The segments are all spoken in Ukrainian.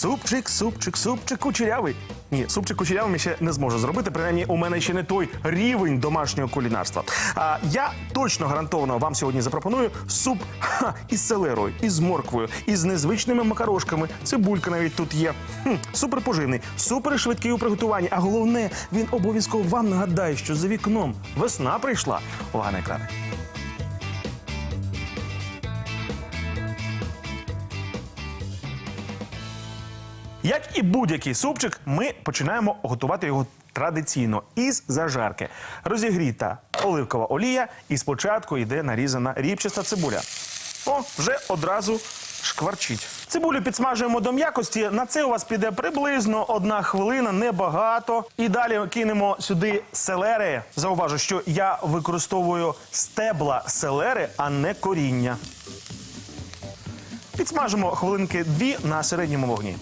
Супчик, супчик, супчик кучерявий. Ні, супчик кучерявим ще не зможу зробити. Принаймні, у мене ще не той рівень домашнього кулінарства. А я точно гарантовано вам сьогодні запропоную суп ха, із селерою, із морквою, із незвичними макарошками. Цибулька навіть тут є. Хм, супер поживний, супер швидкий у приготуванні. А головне, він обов'язково вам нагадає, що за вікном весна прийшла. Увага на екрани. Як і будь-який супчик, ми починаємо готувати його традиційно із зажарки. Розігріта оливкова олія, і спочатку йде нарізана рібчаста цибуля. О, вже одразу шкварчить. Цибулю підсмажуємо до м'якості. На це у вас піде приблизно одна хвилина, небагато. І далі кинемо сюди селери. Зауважу, що я використовую стебла селери, а не коріння. Підсмажимо хвилинки дві на середньому вогні.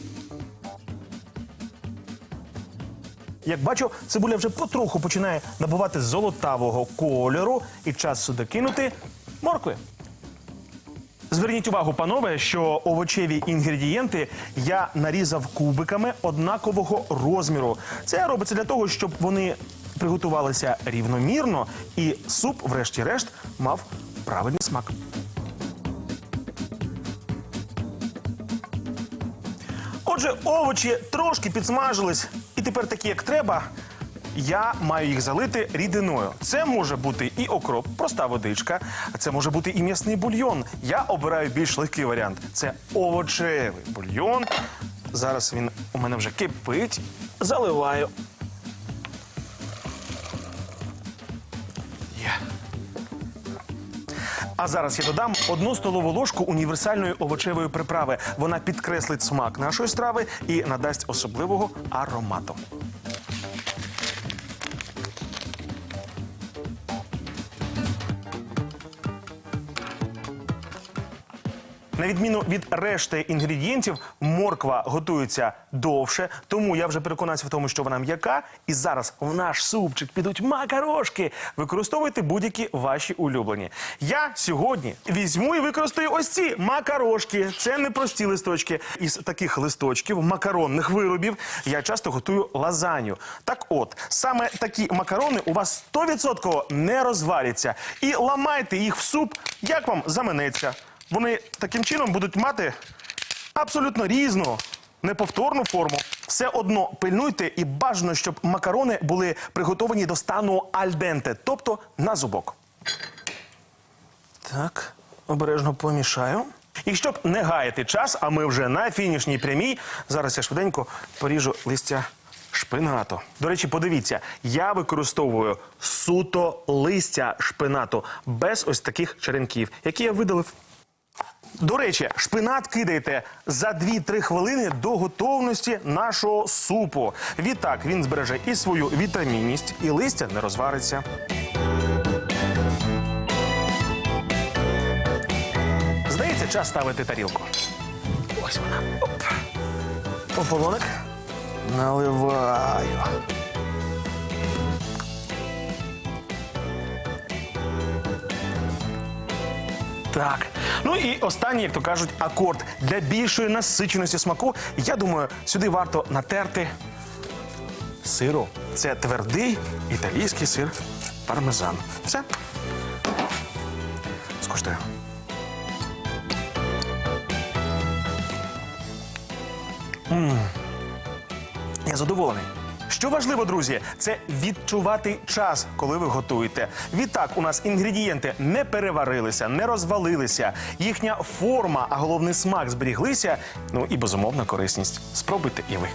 Як бачу, цибуля вже потроху починає набувати золотавого кольору, і час сюди кинути моркви. Зверніть увагу, панове, що овочеві інгредієнти я нарізав кубиками однакового розміру. Це робиться для того, щоб вони приготувалися рівномірно, і суп, врешті-решт, мав правильний смак. Отже, овочі трошки підсмажились, тепер такі, як треба. Я маю їх залити рідиною. Це може бути і окроп, проста водичка, це може бути і м'ясний бульйон. Я обираю більш легкий варіант. Це овочевий бульйон. Зараз він у мене вже кипить. Заливаю. Є. А зараз я додам одну столову ложку універсальної овочевої приправи. Вона підкреслить смак нашої страви і надасть особливого аромату. На відміну від решти інгредієнтів, морква готується довше, тому я вже переконався в тому, що вона м'яка. І зараз в наш супчик підуть макарошки. Використовуйте будь-які ваші улюблені. Я сьогодні візьму і використаю ось ці макарошки. Це не прості листочки. Із таких листочків, макаронних виробів, я часто готую лазанью. Так от, саме такі макарони у вас 100% не розваляться. І ламайте їх в суп, як вам заманеться. Вони таким чином будуть мати абсолютно різну, неповторну форму. Все одно пильнуйте і бажано, щоб макарони були приготовані до стану альденте, тобто на зубок. Так, обережно помішаю. І щоб не гаяти час, а ми вже на фінішній прямій, зараз я швиденько поріжу листя шпинату. До речі, подивіться, я використовую суто листя шпинату без ось таких черенків, які я видалив. До речі, шпинат кидаєте за 2-3 хвилини до готовності нашого супу. Відтак він збереже і свою вітамінність, і листя не розвариться. Здається, час ставити тарілку. Ось вона. Оп. Ополоник. Наливаю. Так. Ну і останній, як то кажуть, акорд для більшої насиченості смаку. Я думаю, сюди варто натерти сиру. Це твердий італійський сир пармезан. Все. Скуштую. М. Я задоволений. Що важливо, друзі, це відчувати час, коли ви готуєте. Відтак, у нас інгредієнти не переварилися, не розвалилися. Їхня форма, а головний смак зберіглися. Ну і безумовна корисність. Спробуйте і ви.